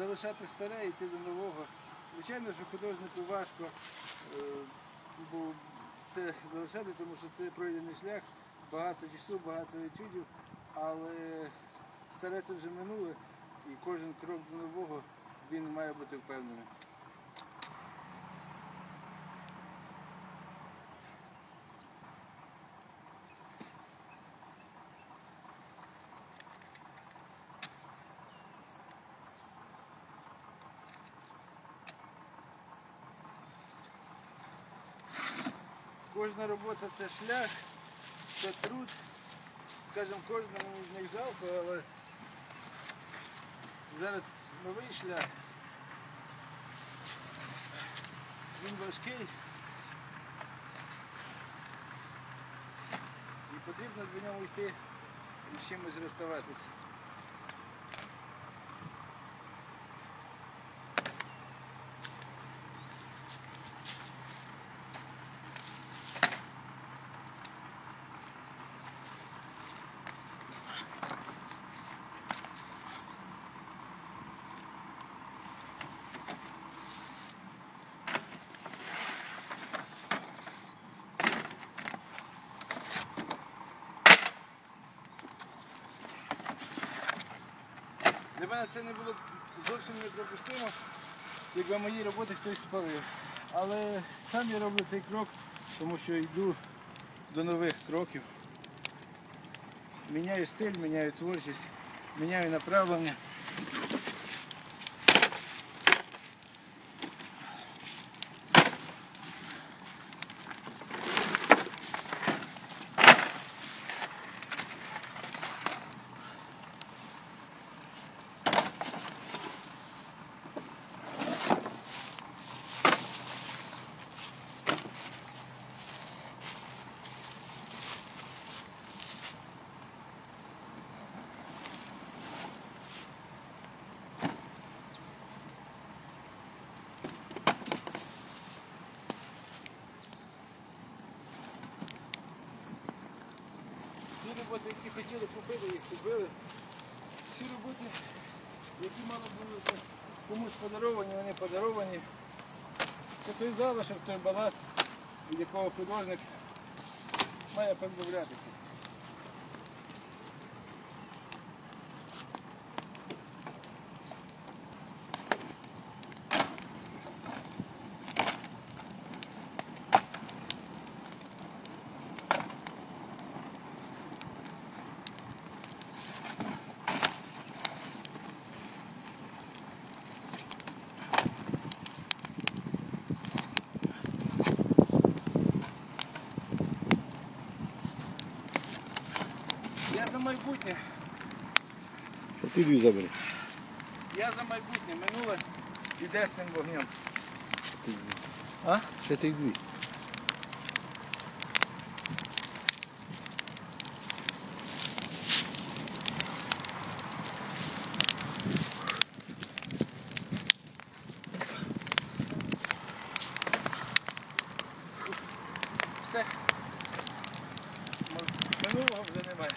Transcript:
залишати старе і йти до нового. Звичайно, що художнику важко е, бо це залишати, тому що це пройдений шлях, багато часу, багато етюдів, але старе це вже минуле, і кожен крок до нового він має бути впевнений. Кожна робота це шлях, це труд. Скажімо, кожному з них жалко, але зараз новий шлях. Він важкий. І потрібно до нього йти і чимось розставатися. Для мене це не було зовсім неприпустимо, якби мої роботи хтось спалив. Але сам я роблю цей крок, тому що йду до нових кроків. Міняю стиль, міняю творчість, міняю направлення. Всі роботи, які хотіли купити, їх купили. Всі роботи, які мали бути комусь подаровані, вони подаровані. Це той залишок, той баласт, від якого художник має позбавлятися. Я за майбутнє. Що ти дві забери? Я за майбутнє, минуле іде з цим вогнем. А? Це ти дві. Все. Минулого вже немає.